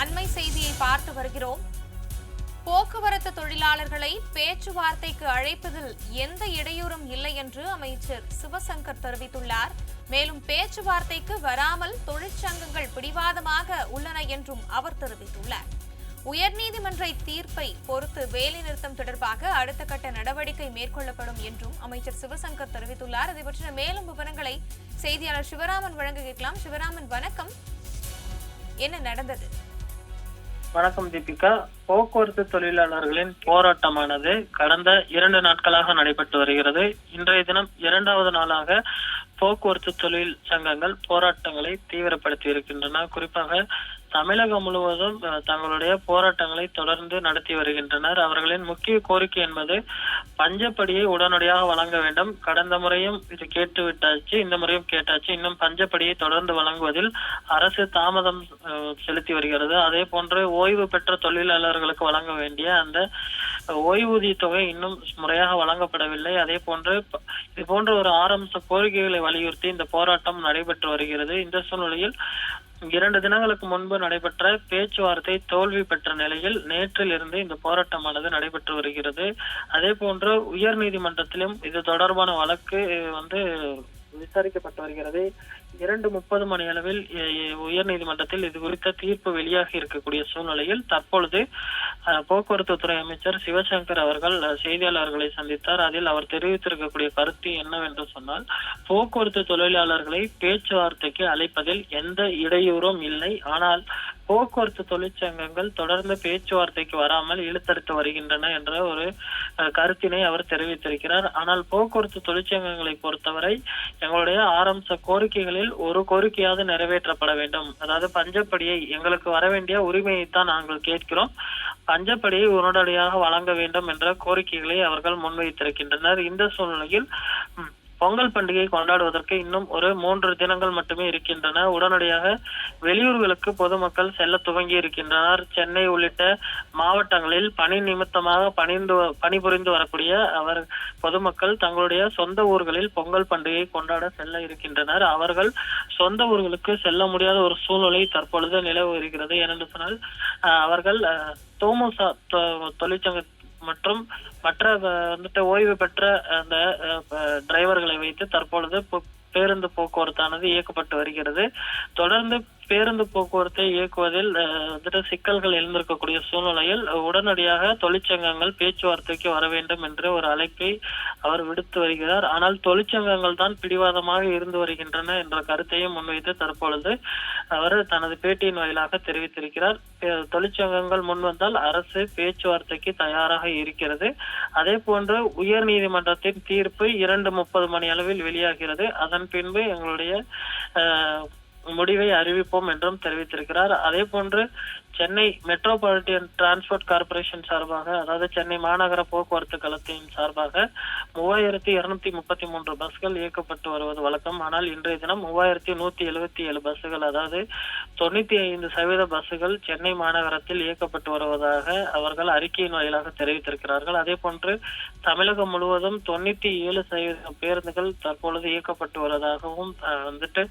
அண்மை செய்தியை பார்த்து வருகிறோம். போக்குவரத்து தொழிலாளர்களை பேச்சுவார்த்தைக்கு அழைப்பதில் எந்த இடையூறும் இல்லை என்று அமைச்சர் சிவசங்கர் தெரிவித்துள்ளார். மேலும் பேச்சுவார்த்தைக்கு வராமல் தொழிற்சங்கங்கள் பிடிவாதமாக உள்ளன என்றும் அவர் தெரிவித்துள்ளார். உயர்நீதிமன்ற தீர்ப்பை பொறுத்து வேலைநிறுத்தம் தொடர்பாக அடுத்த கட்ட நடவடிக்கை மேற்கொள்ளப்படும் என்றும் அமைச்சர் சிவசங்கர் தெரிவித்துள்ளார். இதை பற்றின மேலும் விவரங்களை செய்தியாளர் சிவராமன் வழங்க கேட்கலாம். சிவராமன் வணக்கம். என்ன நடந்தது? வணக்கம் தீபிகா. போக்குவரத்து தொழிலாளர்களின் போராட்டமானது கடந்த இரண்டு நாட்களாக நடைபெற்று வருகிறது. இன்றைய தினம் இரண்டாவது நாளாக போக்குவரத்து தொழில் சங்கங்கள் போராட்டங்களை தீவிரப்படுத்தி இருக்கின்றன. குறிப்பாக தமிழகம் முழுவதும் தங்களுடைய போராட்டங்களை தொடர்ந்து நடத்தி வருகின்றனர். அவர்களின் முக்கிய கோரிக்கை என்பது பஞ்சப்படியை உடனடியாக வழங்க வேண்டும். கடந்த முறையும் இது கேட்டு விட்டாச்சு இந்த முறையும் கேட்டாச்சு. இன்னும் பஞ்சப்படியை தொடர்ந்து வழங்குவதில் அரசு தாமதம் அஹ், செலுத்தி வருகிறது. அதே போன்று ஓய்வு பெற்ற தொழிலாளர்களுக்கு வழங்க வேண்டிய அந்த ஓய்வூதிய தொகை இன்னும் முறையாக வழங்கப்படவில்லை. அதே போன்று இது போன்ற ஒரு ஆரம்ப கோரிக்கைகளை வலியுறுத்தி இந்த போராட்டம் நடைபெற்று வருகிறது. இந்த சூழ்நிலையில் இரண்டு தினங்களுக்கு முன்பு நடைபெற்ற பேச்சுவார்த்தை தோல்வி பெற்ற நிலையில் நேற்றிலிருந்து இந்த போராட்டமானது நடைபெற்று வருகிறது. அதே போன்று உயர் நீதிமன்றத்திலும் இது தொடர்பான வழக்கு வந்து விசாரிக்கப்பட்டு வருகிறது. இரண்டு முப்பது மணி அளவில் உயர் நீதிமன்றத்தில் இது குறித்த தீர்ப்பு வெளியாகி இருக்கக்கூடிய சூழ்நிலையில் தற்பொழுது போக்குவரத்து துறை அமைச்சர் சிவசங்கர் அவர்கள் செய்தியாளர்களை சந்தித்தார். அதில் அவர் தெரிவித்திருக்கக்கூடிய கருத்து என்னவென்று சொன்னால் போக்குவரத்து தொழிலாளர்களை பேச்சுவார்த்தைக்கு அழைப்பதில் எந்த இடையூறும் இல்லை. ஆனால் போக்குவரத்து தொழிற்சங்கங்கள் தொடர்ந்து பேச்சுவார்த்தைக்கு வராமல் இழுத்தடித்து வருகின்றன என்ற ஒரு கருத்தினை அவர் தெரிவித்திருக்கிறார். ஆனால் போக்குவரத்து தொழிற்சங்கங்களை பொறுத்தவரை எங்களுடைய ஆரம்ப கோரிக்கைகளில் ஒரு கோரிக்கையாவது நிறைவேற்றப்பட வேண்டும். அதாவது பஞ்சப்படியை எங்களுக்கு வர வேண்டிய உரிமையைத்தான் நாங்கள் கேட்கிறோம். பஞ்சப்படியை உடனடியாக வழங்க வேண்டும் என்ற கோரிக்கைகளை அவர்கள் முன்வைத்திருக்கின்றனர். இந்த சூழ்நிலையில் பொங்கல் பண்டிகை கொண்டாடுவதற்கு இன்னும் ஒரு மூன்று தினங்கள் மட்டுமே இருக்கின்றன. உடனடியாக வெளியூர்களுக்கு பொதுமக்கள் செல்ல துவங்கி இருக்கின்றனர். சென்னை உள்ளிட்ட மாவட்டங்களில் பணி நிமித்தமாக பணிந்து பணிபுரிந்து வரக்கூடிய அவர் பொதுமக்கள் தங்களுடைய சொந்த ஊர்களில் பொங்கல் பண்டிகை கொண்டாட செல்ல இருக்கின்றனர். அவர்கள் சொந்த ஊர்களுக்கு செல்ல முடியாத ஒரு சூழ்நிலை தற்பொழுது நிலவு வருகிறது ஏனென்று சொன்னால் அவர்கள் தோமுசா தொ- தொழிற்சங்க மற்றும் மற்ற வந்துட்டு ஓய்வு பெற்ற அந்த டிரைவர்களை வைத்து தற்பொழுது பேருந்து போக்குவரத்தானது இயக்கப்பட்டு வருகிறது. தொடர்ந்து பேருந்து போக்குவரத்தை இயக்குவதில் வந்துட்டு சிக்கல்கள் எழுந்திருக்கக்கூடிய சூழ்நிலையில் உடனடியாக தொழிற்சங்கங்கள் பேச்சுவார்த்தைக்கு வர வேண்டும் என்ற ஒரு அழைப்பை அவர் விடுத்து வருகிறார். ஆனால் தொழிற்சங்கங்கள் தான் பிடிவாதமாக இருந்து வருகின்றன என்ற கருத்தையும் முன்வைத்து தற்பொழுது அவர் தனது பேட்டியின் வாயிலாக தெரிவித்திருக்கிறார். தொழிற்சங்கங்கள் முன்வந்தால் அரசு பேச்சுவார்த்தைக்கு தயாராக இருக்கிறது. அதே போன்று உயர் நீதிமன்றத்தின் தீர்ப்பு இரண்டு முப்பது மணி அளவில் வெளியாகிறது. அதன் பின்பு எங்களுடைய முடிவை அறிவிப்போம் என்றும் தெரிவித்திருக்கிறார். அதே போன்று சென்னை மெட்ரோபாலிட்டியன் டிரான்ஸ்போர்ட் கார்பரேஷன் சார்பாக அதாவது சென்னை மாநகர போக்குவரத்து கழகத்தின் சார்பாக மூவாயிரத்தி இருநூத்தி முப்பத்தி மூன்று பஸ்கள் இயக்கப்பட்டு வருவது வழக்கம். ஆனால் இன்றைய தினம் மூவாயிரத்தி நூத்தி எழுபத்தி ஏழு பஸ்கள் அதாவது தொண்ணூத்தி ஐந்து சதவீத பஸ்கள் சென்னை மாநகரத்தில் இயக்கப்பட்டு வருவதாக அவர்கள் அறிக்கையின் வாயிலாக தெரிவித்திருக்கிறார்கள். அதே போன்று தமிழகம் முழுவதும் தொண்ணூத்தி ஏழு சதவீத பேருந்துகள் தற்பொழுது இயக்கப்பட்டு வருவதாகவும் வந்துட்டு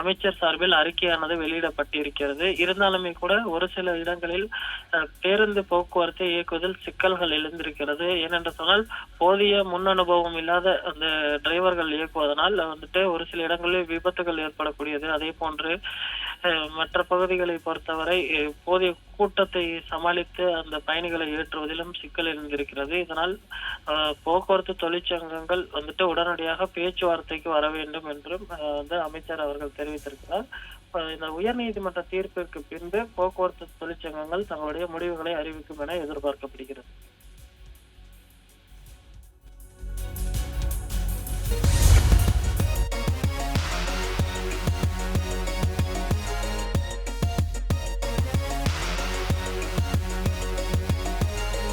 அமைச்சர் சார்பில் அறிக்கையானது வெளியிடப்பட்டிருக்கிறது. இருந்தாலுமே கூட ஒரு சில இடங்களில் பேருந்து போக்குவரத்தை இயக்குவதில் சிக்கல்கள் எழுந்திருக்கிறது. ஏனென்று சொன்னால் போதிய முன் அனுபவம் இல்லாத அந்த டிரைவர்கள் இயக்குவதனால் வந்துட்டு ஒரு சில இடங்களில் விபத்துகள் ஏற்படக்கூடியது. அதே போன்று மற்ற பகுதிகளை பொறுத்தவரை போதிய கூட்டத்தை சமாளித்து அந்த பயணிகளை ஏற்றுவதிலும் சிக்கல் எழுந்திருக்கிறது. இதனால் போக்குவரத்து தொழிற்சங்கங்கள் வந்துட்டு உடனடியாக பேச்சுவார்த்தைக்கு வர வேண்டும் என்றும் வந்து அமைச்சர் அவர்கள் தெரிவித்திருக்கிறார். இந்த உயர்நீதிமன்ற தீர்ப்பிற்கு பின்பு போக்குவரத்து தொழிற்சங்கங்கள் தங்களுடைய முடிவுகளை அறிவிக்கும் என எதிர்பார்க்கப்படுகிறது.